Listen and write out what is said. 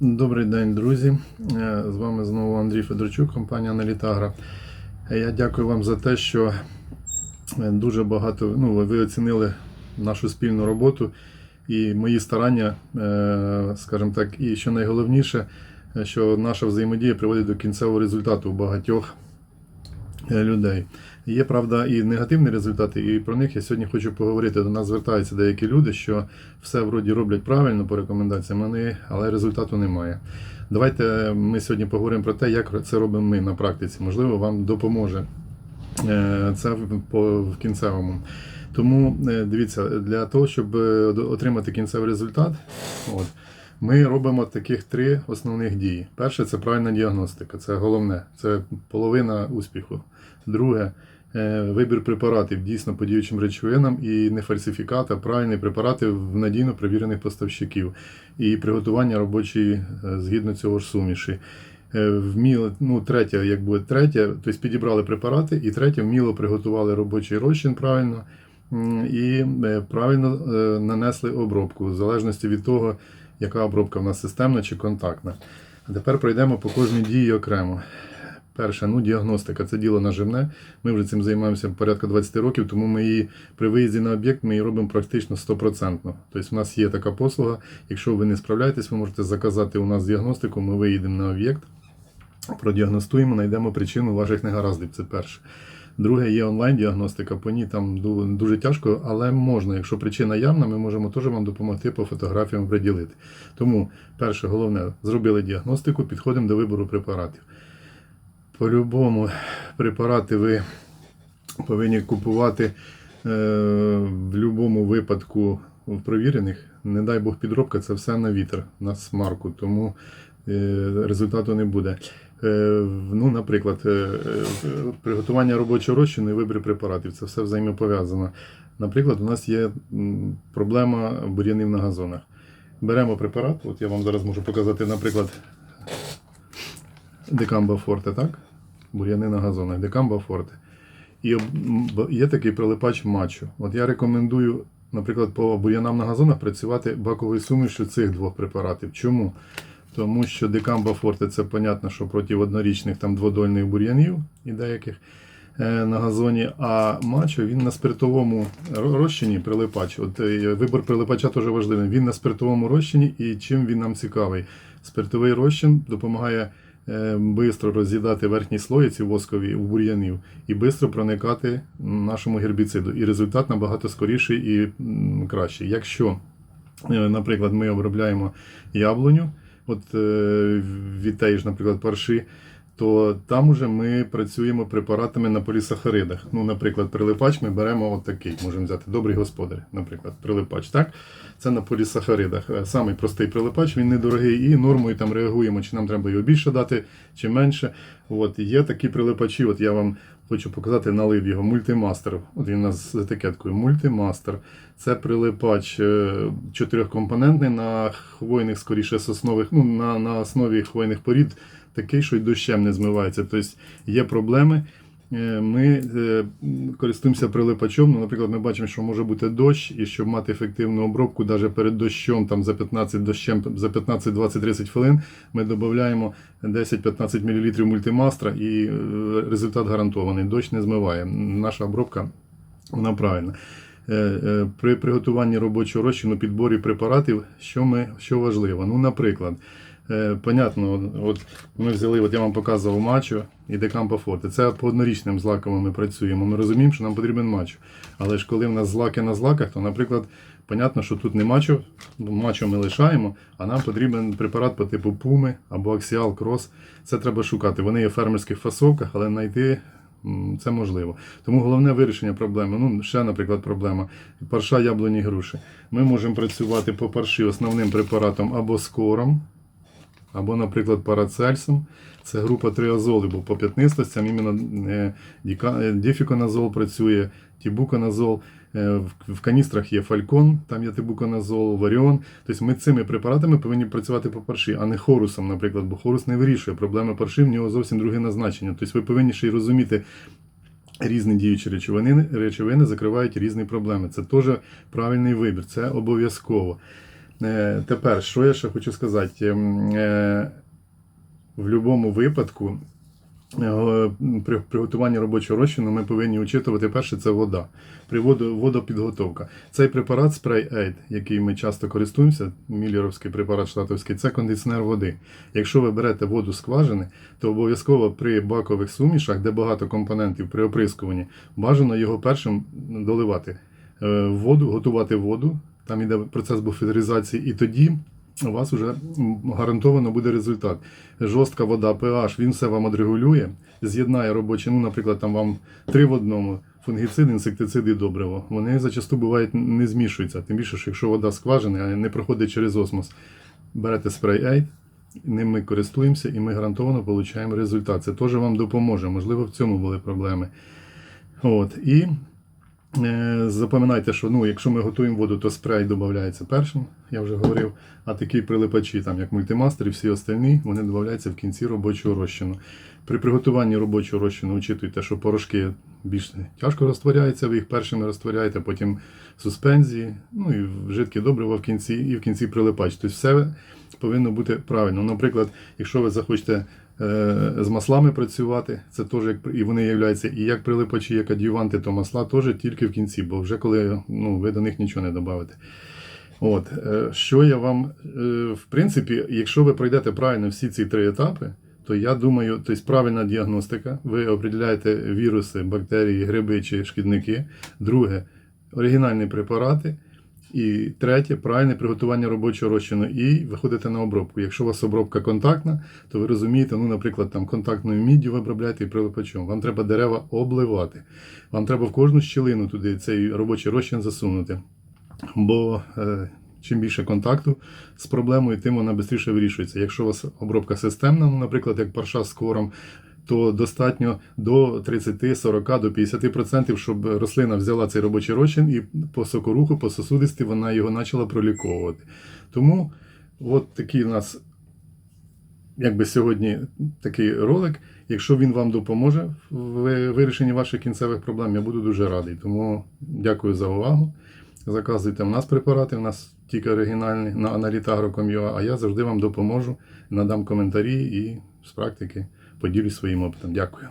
Добрий день, друзі. Е, З вами знову Андрій Федорчук, компанія Аналітагра. Е, Я дякую вам за те, що е, дуже багато ну, ви оцінили нашу спільну роботу і мої старання, скажімо так, і що найголовніше, що наша взаємодія приводить до кінцевого результату у багатьох людей. Є правда і негативні результати, і про них я сьогодні хочу поговорити. До нас звертаються деякі люди, що все вроді роблять правильно по рекомендаціям, але результату немає. Давайте ми сьогодні поговоримо про те, як це робимо ми на практиці. Можливо, вам допоможе е, це в- кінцевому. Тому е, дивіться, для того, щоб е, отримати кінцевий результат, от, ми робимо таких три основних дії. Перше це правильна діагностика, це головне, це половина успіху. Друге вибір препаратів дійсно по діючим речовинам і не фальсифікат, а правильні препарати в надійно перевірених поставщиків. І приготування робочої е, згідно цього ж суміші. Е, Вміло, ну, третє, як буде третє, тобто підібрали препарати, і третє, вміло приготували робочий розчин правильно і е, правильно е, нанесли обробку, в залежності від того, яка обробка в нас системна чи контактна. А тепер пройдемо по кожній дії окремо. Перше, ну діагностика це діло наживне. Ми вже цим займаємося порядка 20 років, тому ми її при виїзді на об'єкт ми її робимо практично 100%. Тобто у нас є така послуга. Якщо ви не справляєтесь, ви можете заказати у нас діагностику, ми виїдемо на об'єкт, продіагностуємо, знайдемо причину ваших негараздів. Це перше. Друге, є онлайн-діагностика, по ній там дуже тяжко, але можна. Якщо причина явна, ми можемо теж вам допомогти по фотографіям приділити. Тому, перше, головне, зробили діагностику, підходимо до вибору препаратів. По-любому препарати ви повинні купувати е, в будь-якому випадку в провірених. Не дай Бог підробка, це все на вітер, на смарку, тому е, результату не буде. Е, ну, наприклад, приготування робочого розчину і вибір препаратів це все взаємопов'язано. Наприклад, у нас є проблема бур'янів на газонах. Беремо препарат, от я вам зараз можу показати, наприклад, Декамба Форте, так? Бур'яни на газонах, Декамба Форте. І є такий прилипач мачо. От я рекомендую, наприклад, по бур'янам на газонах працювати баковою сумішю цих двох препаратів. Чому? Тому що Декамба Форте це понятно, що проти однорічних там дводольних бур'янів і деяких е, на газоні, а мачо він на спиртовому розчині прилипач. От е, вибор прилипача теж важливий. Він на спиртовому розчині і чим він нам цікавий. Спиртовий розчин допомагає швидко роз'їдати верхні слої ці воскові у бур'янів і швидко проникати нашому гербіциду. І результат набагато скоріший і кращий. Якщо, е, наприклад, ми обробляємо яблуню, от е, від теї ж, наприклад, парши, то там уже ми працюємо препаратами на полісахаридах. Ну, наприклад, прилипач ми беремо от такий, можемо взяти добрий господар, наприклад, прилипач. Так? Це на полісахаридах. Е, Самий простий прилипач, він недорогий, і нормою там реагуємо, чи нам треба його більше дати, чи менше. От є такі прилипачі, от я вам хочу показати, налив його мультимастер. От він у нас з етикеткою мультимастер. Це прилипач е, чотирьохкомпонентний на хвойних, скоріше соснових, ну на, на основі хвойних порід, такий, що й дощем не змивається. Тобто є проблеми. Е, Ми е, користуємося прилипачом. Ну, наприклад, ми бачимо, що може бути дощ, і щоб мати ефективну обробку, навіть перед дощом, там за 15 дощем, за 15, 20, 30 хвилин, ми додаємо 10-15 мл мультимастра, і е, результат гарантований. Дощ не змиває. Наша обробка вона правильна. При приготуванні робочого розчину, підборі препаратів, що, ми, що важливо? Ну, наприклад, е, понятно, от ми взяли, от я вам показував мачо і декампа форте. Це по однорічним злаками ми працюємо. Ми розуміємо, що нам потрібен мачо. Але ж коли в нас злаки на злаках, то, наприклад, понятно, що тут не мачо, мачо ми лишаємо, а нам потрібен препарат по типу пуми або аксіал крос. Це треба шукати. Вони є в фермерських фасовках, але знайти це можливо. Тому головне вирішення проблеми. Ну, ще, наприклад, проблема. Парша яблуні груші. Ми можемо працювати по парші основним препаратом або скором, або, наприклад, парацельсом. Це група триазоли, бо по п'ятнистостям іменно е, е, діфіконазол працює, тібуконазол. Е, в каністрах є фалькон, там є тибуконазол, варіон. Тобто ми цими препаратами повинні працювати по парші, а не хорусом, наприклад, бо хорус не вирішує проблеми парші, в нього зовсім друге назначення. Тобто ви повинні ще й розуміти. Різні діючі речовини, речовини закривають різні проблеми. Це теж правильний вибір, це обов'язково. Е, Тепер, що я ще хочу сказати? Ем, е, В будь-якому випадку е, при приготуванні робочого розчину ми повинні учитувати перше це вода. При водопідготовка. Цей препарат спрей Aid, який ми часто користуємося, міллеровський препарат штатовський, це кондиціонер води. Якщо ви берете воду з скважини, то обов'язково при бакових сумішах, де багато компонентів при оприскуванні, бажано його першим доливати воду, готувати воду. Там йде процес буферизації, і тоді у вас вже гарантовано буде результат. Жорстка вода, pH, він все вам отрегулює, з'єднає робочі, ну, наприклад, там вам три в одному. Фунгіцид, інсектицид і добриво. Вони зачасту бувають не змішуються. Тим більше, що якщо вода скважина, а не проходить через осмос, берете спрей Aid, ним ми користуємося і ми гарантовано отримуємо результат. Це теж вам допоможе. Можливо, в цьому були проблеми. От. І Запам'ятайте, що ну, якщо ми готуємо воду, то спрей додається першим, я вже говорив. А такі прилипачі, там, як мультимастер і всі остальні, вони додаються в кінці робочого розчину. При приготуванні робочого розчину учитуйте, що порошки більш тяжко розтворяються, ви їх першими розтворяєте, потім суспензії, ну і жидке добриво в кінці, і в кінці прилипач. Тобто все повинно бути правильно. Наприклад, якщо ви захочете е, з маслами працювати, це теж як і вони являються і як прилипачі, як адюванти, то масла теж тільки в кінці, бо вже коли ну, ви до них нічого не додаєте. От, е, що я вам, е, в принципі, якщо ви пройдете правильно всі ці три етапи, то я думаю, тобто правильна діагностика, ви определяєте віруси, бактерії, гриби чи шкідники. Друге, оригінальні препарати. І третє, правильне приготування робочого розчину. І виходите на обробку. Якщо у вас обробка контактна, то ви розумієте, ну, наприклад, там контактною міддю ви обробляєте і прилипачом. Вам треба дерева обливати. Вам треба в кожну щілину туди цей робочий розчин засунути. Бо е, чим більше контакту з проблемою, тим вона швидше вирішується. Якщо у вас обробка системна, ну, наприклад, як парша з кором, то достатньо до 30, 40, до 50%, щоб рослина взяла цей робочий розчин і по сокоруху, по сосудисті вона його почала проліковувати. Тому от такий у нас, якби сьогодні такий ролик. Якщо він вам допоможе в вирішенні ваших кінцевих проблем, я буду дуже радий. Тому дякую за увагу. Заказуйте в нас препарати, в нас тільки оригінальні на analytagro.com.ua, а я завжди вам допоможу, надам коментарі і з практики поділюсь своїм опитом. Дякую.